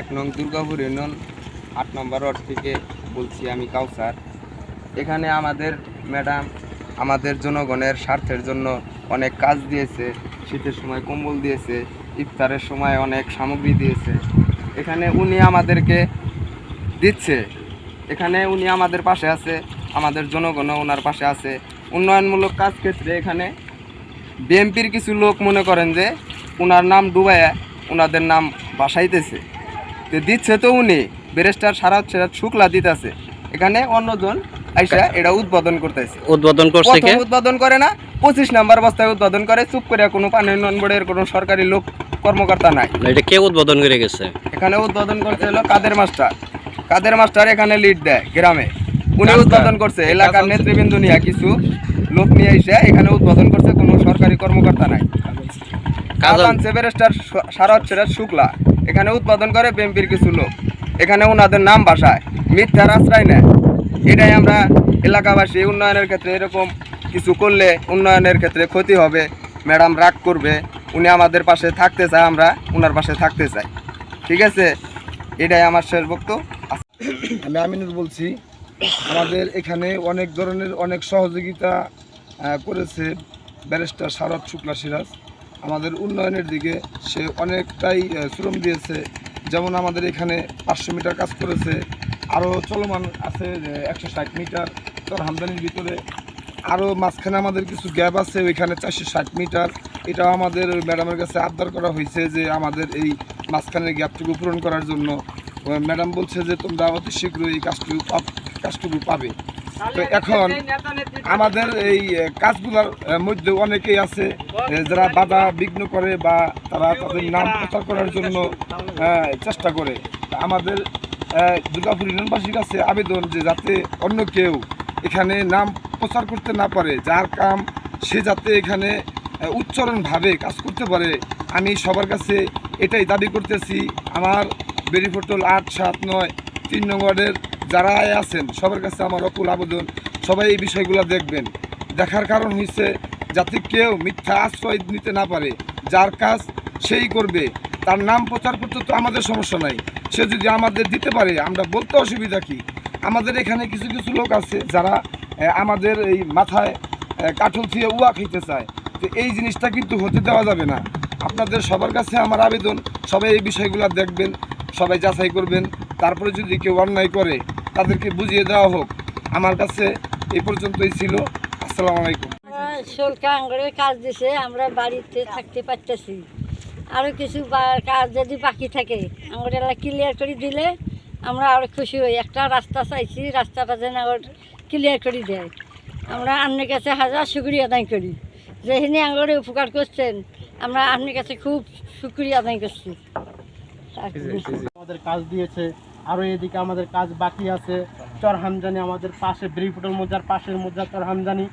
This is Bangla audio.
এক নং দুর্গাপুর ইউনিয়ন আট নম্বর ওয়ার্ড থেকে বলছি আমি কাউসার। এখানে আমাদের ম্যাডাম আমাদের জনগণের স্বার্থের জন্য অনেক কাজ দিয়েছে, শীতের সময় কম্বল দিয়েছে, ইফতারের সময় অনেক সামগ্রী দিয়েছে। এখানে উনি আমাদেরকে দিচ্ছে। এখানে উনি আমাদের পাশে আছে, আমাদের জনগণও ওনার পাশে আছে। উন্নয়নমূলক কাজ ক্ষেত্রে এখানে বিএমপির কিছু লোক মনে করেন যে ওনার নাম ডুবাইয়া ওনাদের নাম বাসাইতেছে। তো দিচ্ছে তো উনি ব্যারিস্টার সারাত সেরাত শুক্লা দিতেছে। এখানে অন্যজন আইসা এটা উদ্বোধন করতেছে। উদ্বোধন করছে কে? উদ্বোধন করে না পঁচিশ নাম্বার বস্তায় উদ্বোধন করে চুপ করে কোনো পানি উন্নয়ন বোর্ডের কোনো সরকারি লোক কর্মকর্তা নাই। এটা কে উদ্বোধন করে গেছে? এখানে উদ্বোধন করছে হলো কাদের মাস্টার। কাদের মাস্টার এখানে লিড দেয় গ্রামে। উনি উদ্বোধন করছে এলাকার নেতৃবৃন্দ নিয়ে কিছু লোক নিয়ে এসে এখানে উদ্বোধন করছে কোনো সরকারি কর্মকর্তা নাই। কাজ কাজল- আনছে ব্যারিস্টার সারদ সেরাজ শুক্লা। এখানে উৎপাদন করে বিএনপির কিছু লোক। এখানে ওনাদের নাম ভাষায় মিথ্যার আশ্রয় নেয়। এটাই আমরা এলাকাবাসী উন্নয়নের ক্ষেত্রে এরকম কিছু করলে উন্নয়নের ক্ষেত্রে ক্ষতি হবে। ম্যাডাম রাগ করবে। উনি আমাদের পাশে থাকতে চায় আমরা ওনার পাশে থাকতে চাই। ঠিক আছে? এটাই আমার শেষ বক্তব্য। আমি আমিনুর বলছি আমাদের এখানে অনেক ধরনের অনেক সহযোগিতা করেছে ব্যারিস্টার শারদ শুক্লা সিরাজ। আমাদের উন্নয়নের দিকে সে অনেকটাই শ্রম দিয়েছে। যেমন আমাদের এখানে পাঁচশো মিটার কাজ করেছে আরও চলমান আছে একশো ষাট মিটার তোর হামদানির ভিতরে। আরও মাঝখানে আমাদের কিছু গ্যাপ আছে, ওইখানে চারশো ষাট মিটার। এটাও আমাদের ম্যাডামের কাছে আবদার করা হয়েছে যে আমাদের এই মাঝখানের গ্যাপটুকু পূরণ করার জন্য। ম্যাডাম বলছে যে তোমরা অতি শীঘ্রই এই কাজটুকু কাজটুকু পাবে। তো এখন আমাদের এই কাজগুলোর মধ্যে অনেকেই আছে যারা বাধা বিঘ্ন করে বা তারা তাদের নাম প্রচার করার জন্য চেষ্টা করে। আমাদের দুর্গাপুর ইউনিয়নবাসীর কাছে আবেদন যে যাতে অন্য কেউ এখানে নাম প্রচার করতে না পারে যার কাম সে যাতে এখানে উচ্চারণভাবে কাজ করতে পারে আমি সবার কাছে এটাই দাবি করতেছি। আমার বেরিফোটল আট সাত নয় তিন নং ওয়ার্ডের যারা আছেন, সবার কাছে আমার অকুল আবেদন, সবাই এই বিষয়গুলো দেখবেন। দেখার কারণ হচ্ছে যাতে কেউ মিথ্যা আশ্রয় নিতে না পারে, যার কাজ সেই করবে। তার নাম প্রচার করতে তো আমাদের সমস্যা নাই। সে যদি আমাদের দিতে পারে, আমরা বলতে অসুবিধা কি? আমাদের এখানে কিছু কিছু লোক আছে যারা আমাদের এই মাথায় কাঠল থিয়ে উয়া খেতে চায়। তো এই জিনিসটা কিন্তু হতে দেওয়া যাবে না। আপনাদের সবার কাছে আমার আবেদন, সবাই এই বিষয়গুলো দেখবেন, সবাই যাচাই করবেন। তারপরে যদি কেউ অন্যায় করে তাদেরকে বুঝিয়ে দেওয়া হোক। আমার কাছে এই পর্যন্তই ছিল। আসসালামু আলাইকুম। শোলকা আঙ্গরের কাজ দিছে আমরা বাড়িতে থাকতে পারতেছি। আরও কিছু কাজ যদি বাকি থাকে আঙ্গরেলা ক্লিয়ার করে দিলে আমরা আরও খুশি হই। একটা রাস্তা চাইছি রাস্তাটা যেন আবার ক্লিয়ার করে দেয়। আমরা আপনার কাছে হাজার শুক্রিয়া আদায় করি। যেখানে আঙ্গরে উপকার করছেন আমরা আপনার কাছে খুব শুক্রিয়া আদায় করছি। আমাদের কাজ দিয়েছে আরও এদিকে আমাদের কাজ বাকি আছে। চরহামজানি আমাদের পাশে ব্রিপুটের মোজার পাশের মজার চর হামজানি